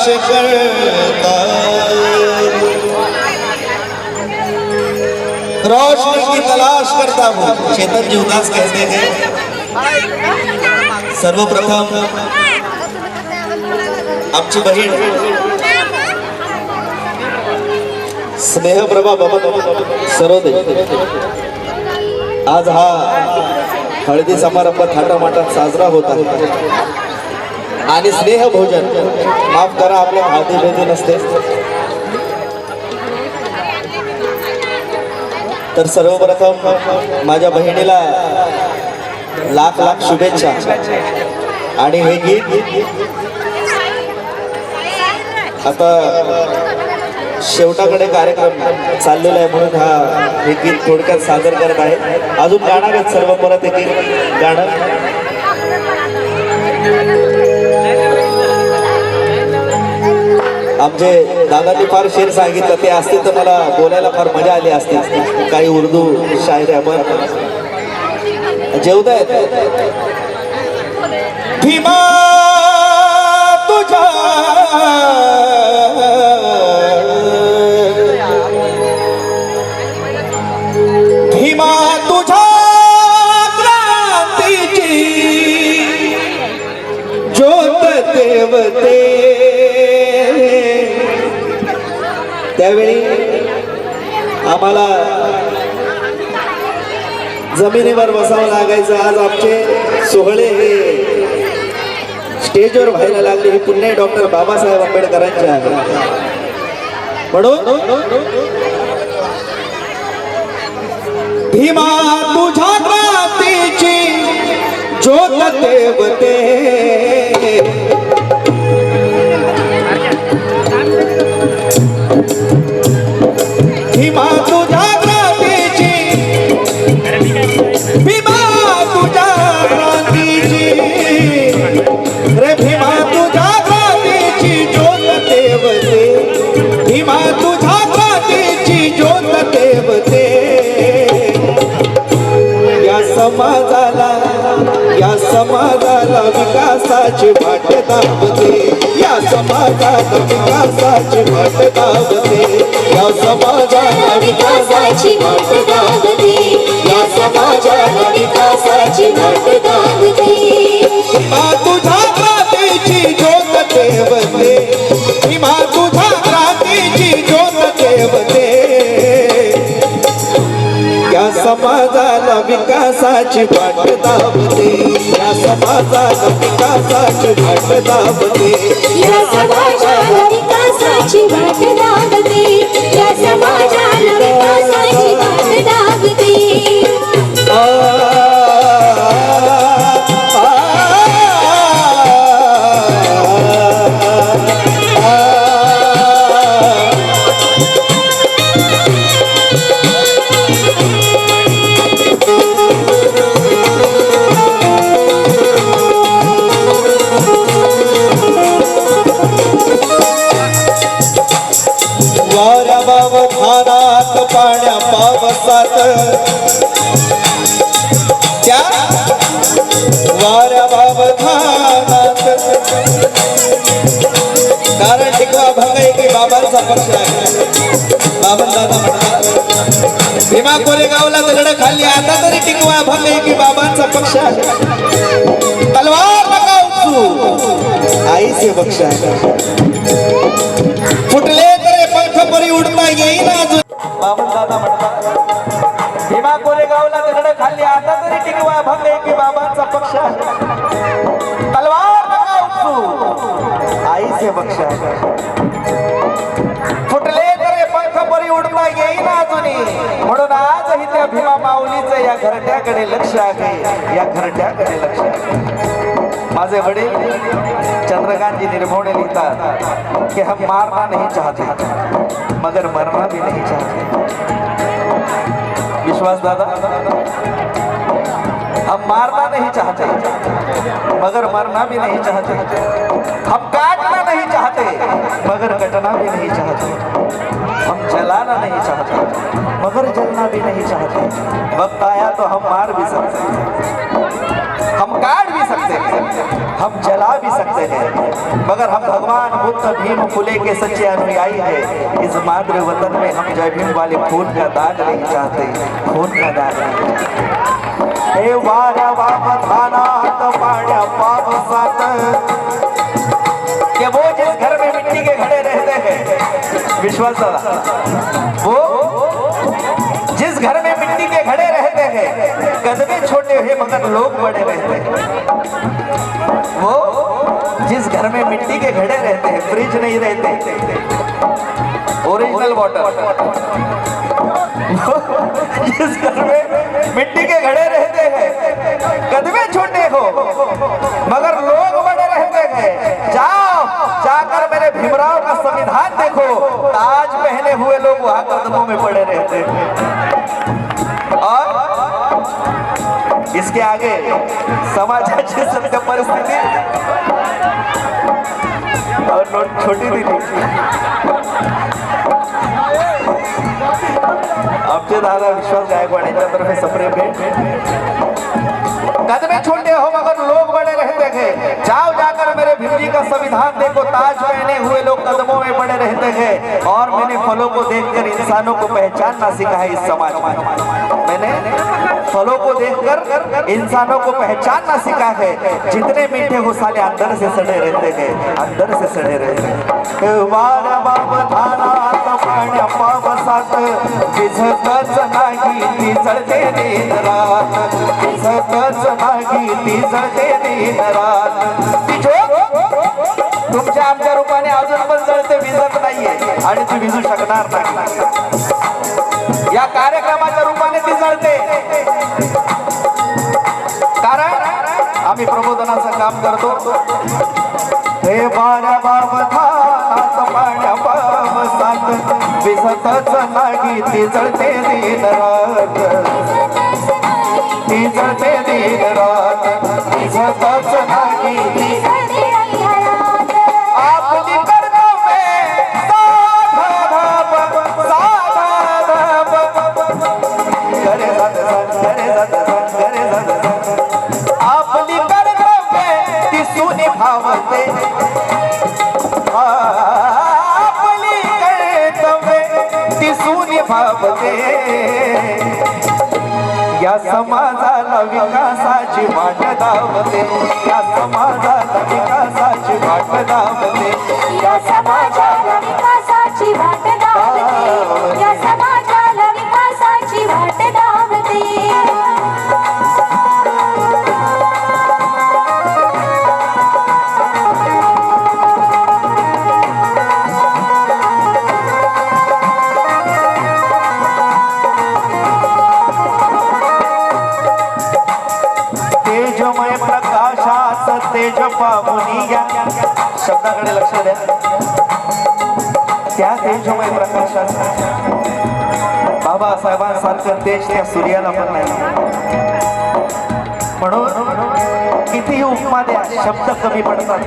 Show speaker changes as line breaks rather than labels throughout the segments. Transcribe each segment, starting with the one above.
तलाश करता रोशनी की तलाश करता हूँ चेतन जी उदास कहते हैं सर्वप्रथम आमची बहीण स्नेहप्रभा बाबा सरोदे आज हा हळदी समारंभ थाटामाटात साजरा होत आहे. आणि स्नेह भोजन. माफ करा आपल्या भाती भेटी नसते. तर सर्वप्रथम माझ्या बहिणीला लाख लाख शुभेच्छा. आणि हे गीत आता शेवटाकडे कार्यक्रम चाललेला आहे म्हणून हा हे गीत थोडक्यात सादर करत आहे. अजून गाणार आहेत सर्व परत एक गाणं. म्हणजे दादांनी फार शेर सांगितलं ते असते तर मला बोलायला फार मजा आली असते. काही उर्दू शायरी आपण जेवतायत भीमा तुझ्या आम्हाला जमिनीवर बसावं लागायचं. आज आमचे सोहळे हे स्टेजवर व्हायला लागले. हे पुन्हा डॉक्टर बाबासाहेब आंबेडकरांचे आहे म्हणून भीमा तुझ्या क्रांतीची ज्योत देवते. भीमा समाजाला विकासाची वाट दाबते या समाजाला विकासाची वाट दाबते या समाजाला
विकासाची वाट दाबते या समाजाला विकासाची वाट दाबते
भीमा तुझा क्रांतीची ज्योत देवते. भीमा तुझा क्रांतीची ज्योत देवते. या समाजा विकासाची वाट दाबते. या समाजाला विकासाची वाट दाबते.
या समाजाला विकासाची वाट
बाबांचा पक्ष आहे बाबन दादा म्हणतात भीमा कोरेगावला दगड खाल्ली आता तरी टिकवा भंग की बाबांचा पक्ष आहे. तलवार नका उचलू. आईचे पक्ष आहे फुटले घरट्याकडे लक्ष आहे या घरट्याकडे लक्ष आहे. माझे वडील चंद्रकांतजी निर्भवणे लिखतात कि हम मारना नहीं चाहते मगर मरना भी नाही चाहते. विश्वास दादा? हम मारना नहीं चाहते मगर मरना भी नहीं चाहते हम काट चाहते। मगर कटना भी नहीं चाहते। हम जलाना नहीं चाहते। मगर जलना भी नहीं चाहते। वक्त आया तो हम मार भी सकते हैं। हम काट भी सकते हैं। हम जला भी सकते हैं। मगर हम भगवान बुद्ध, भीम फुले के सच्चे अनुयायी हैं। इस मातृ वतन में हम जय भीम वाले खून का दाग नहीं चाहते। खून का दाग नहीं। चाहते हे वाऱ्या वापधानात विश्वास दादा वो जिस घर में मिट्टी के घड़े रहते हैं, कदमे छोटे हैं मगर लोग बड़े रहते हैं। वो जिस घर में मिट्टी के घड़े रहते हैं फ्रिज नहीं रहते। ओरिजिनल वाटर जिस घर में मिट्टी के इसके आगे समाजाची सत्य नोट छोटी दिली आमचे दादा विश्वास गायकवाड यांच्यातर्फे सप्रे भेट कदमे छोटे हो मगर लोग बड़े रहते हैं जाओ जाकर मेरे जी का संविधान देखो, ताज पहने हुए लोग कदमों में बड़े रहते हैं और मैंने फलों को देखकर इंसानों को पहचानना सीखा है इस समाज में। मैंने फलों को देखकर इंसानों को पहचानना सीखा है। जितने मीठे हो साले अंदर से सड़े रहते हैं अंदर से सड़े रहते हैं। वारा बाब धानात पाण्या पावसात भिजतच नाही ती जळते दिन रात। भिजतच नाही ती जळते दिन रात। तुमच्या आमच्या रूपाने अजून पण जळते विजत नाहीये आणि ती विजू शकणार नाही. या कार्यक्रमाच्या रूपाने ती जळते कारण आम्ही प्रबोधनाचं काम करतो. हे बारा बावधानात पाण्या पावसात विसतच नाही ती जळते दिन रात. ती जळते दिन रात. विसतच नाही या समाजाला विकासाची वाट दावते या समाजाला विकासाची वाट दावते
या समाजाला विकासाची वाट दावते
शब्दाकडे लक्ष द्या. त्या तेजमय प्रकाशात बाबासाहेबांसारखं तेज त्या सूर्याला पण नाही. म्हणून कितीही उपमा द्या शब्द कमी पडतात.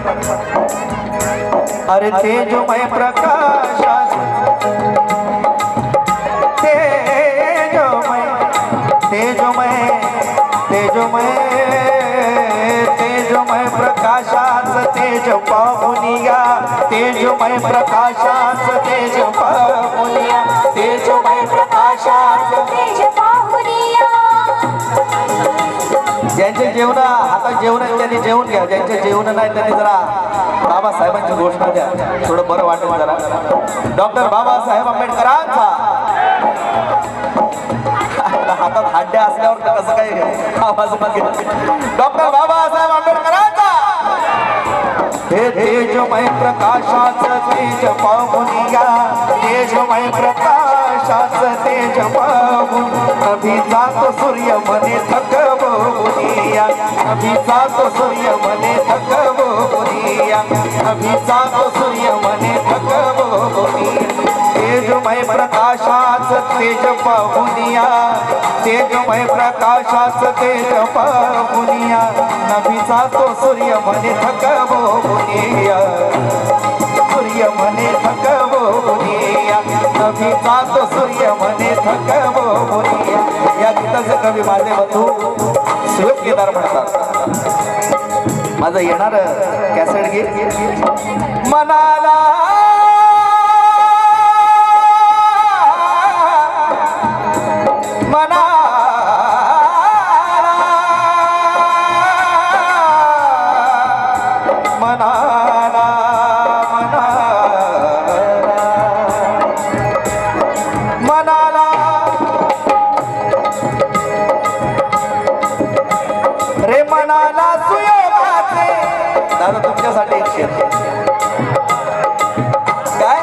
अरे तेजमय प्रकाशात तेजमय प्रकाशाच तेज पाहुनिया तेजमय प्रकाशाच तेज पाहुनिया ज्यांचे जेवण आता जेवण आहे त्यांनी जेवण घ्या. ज्यांचे जेवण नाही त्यांनी जरा बाबासाहेबांची घोषणा द्या. थोडं बरं वाटेल जरा. डॉक्टर बाबासाहेब आंबेडकरांचा. हातात हाड्या असल्यावर कसं काय आवाज डॉक्टर बाबासाहेब आंबेडकरांचा. हे तेजमय प्रकाशाच तेज पाहुनिया तेजमय प्रकाशाच तेज पाहून अभि जातो सूर्य मने थकवो मुनिया अभि सूर्य मने थकवो मुनिया अभि सूर्य मने थकवो मुनिया तेजमय प्रकाशाच तेज पाहुनिया तेजमय प्रकाशाच तेज पाहुनिया नभीचा तो सूर्य मने थकवो मुनिया सूर्य म्हणे थकवो मुनिया नभीचा तो सूर्य मने थकवो बोलिया या गीताचे कवी माझे बंधू सुयोग केदार म्हणतात. माझं येणार कॅसेट गीत मनाला मनाला. रे मनाला सुयोगाचे दादा तुमच्यासाठी एक शेर. काय?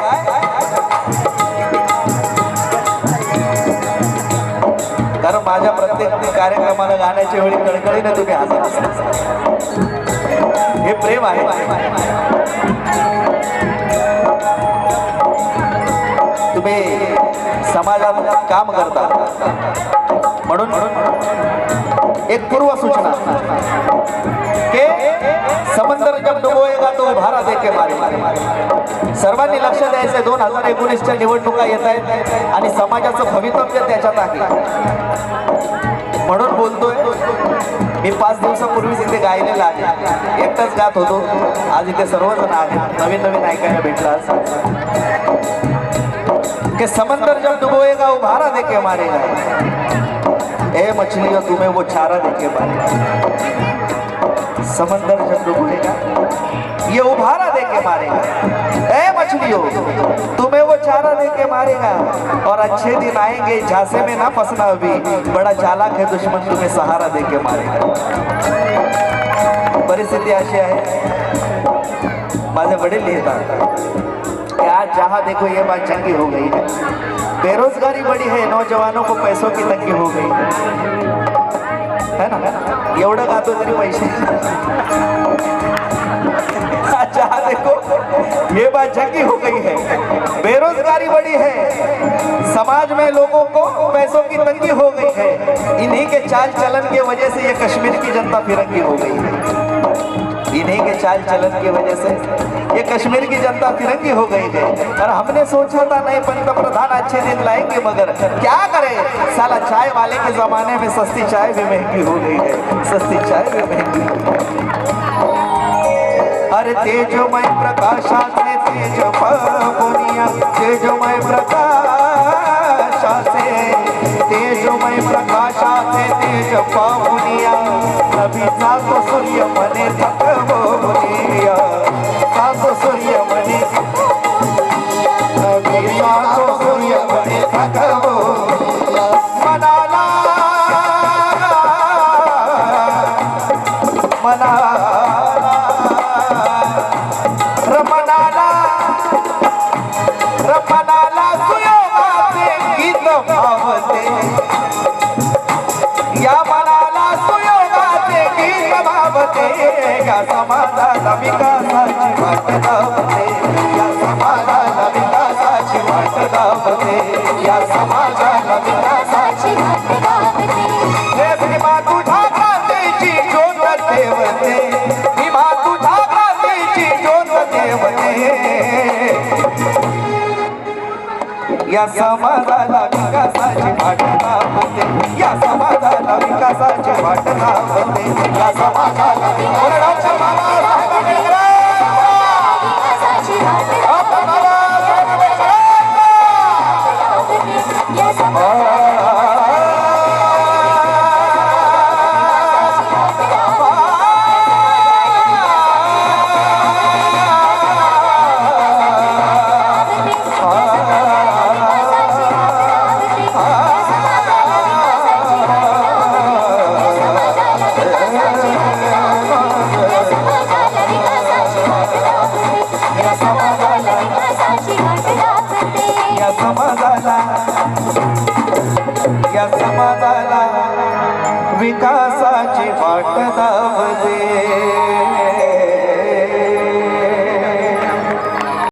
कारण माझ्या प्रत्येक कार्यक्रमाला गाण्याच्या वेळी कळकळीने तुम्ही हसत हे प्रेम आहे. तुम्ही समाजात काम करतात. म्हणून एक पूर्व सूचना. के समंदर जब डुबोएगा तो उभारा दे के मारे सर्वांनी लक्ष द्यायचंय दोन हजार एकोणीसच्या निवडणुका येत आहेत आणि समाजाचं भवितव्य त्याच्यात आहे. म्हणून बोलतोय मी पाच दिवसापूर्वीच इथे गायलेलं आहे. एकटाच गात होतो. आज इथे सर्वजण आहेत. नवीन नवीन ऐकायला भेटला के समंदर जब डुबोएगा उभारा भारा मारेगा ए मछलियों तुम्हें वो चारा देखे मारेगा समंदर जब डुबोएगा ये उभारा दे के मारेगा। ए मछलियों, तुम्हें वो चारा दे के मारेगा। और अच्छे दिन आएँगे, झांसे में ना फंसना अभी बड़ा चालाक है दुश्मन, तुम्हें सहारा दे के मारेगा। परिस्थिती अशी आहे माझे वडील लिहितात कि आज जहाँ देखो, ये बात चंगी हो गई है। बेरोजगारी बड़ी है, नौजवानों को पैसों की तंगी हो गई है। ना? एवढं गातो तरी पैसे. अच्छा देखो, ये बात चंगी हो गई है. बेरोजगारी बड़ी है. समाज में लोगों को पैसों की तंगी हो गई है. इन्हीं के चाल चलन की वजह से ये कश्मीर की जनता फिरंगी हो गई है. इन्हीं के चाल चलन की वजह से ये कश्मीर की जनता तिरंगी हो गई है। और हमने सोचा था नए पंत प्रधान अच्छे दिन लाएँगे, मगर क्या करें? साला चाय वाले के जमाने में सस्ती चाय भी महँगी हो गई है। सस्ती चाय भी महँगी हो गई अरे तेजोमय प्रकाशा से तेज पुनिया तेजोमय प्रकाशा से तेजोमय प्रकाशा से तेज पुनिया नभी सातो सूर्य मने थकवो समाजाला विकासाची वाट धावते या समाजाला विकासाची वाट लावते या समाजाला विकासाची
वाट
लावते या समाजाला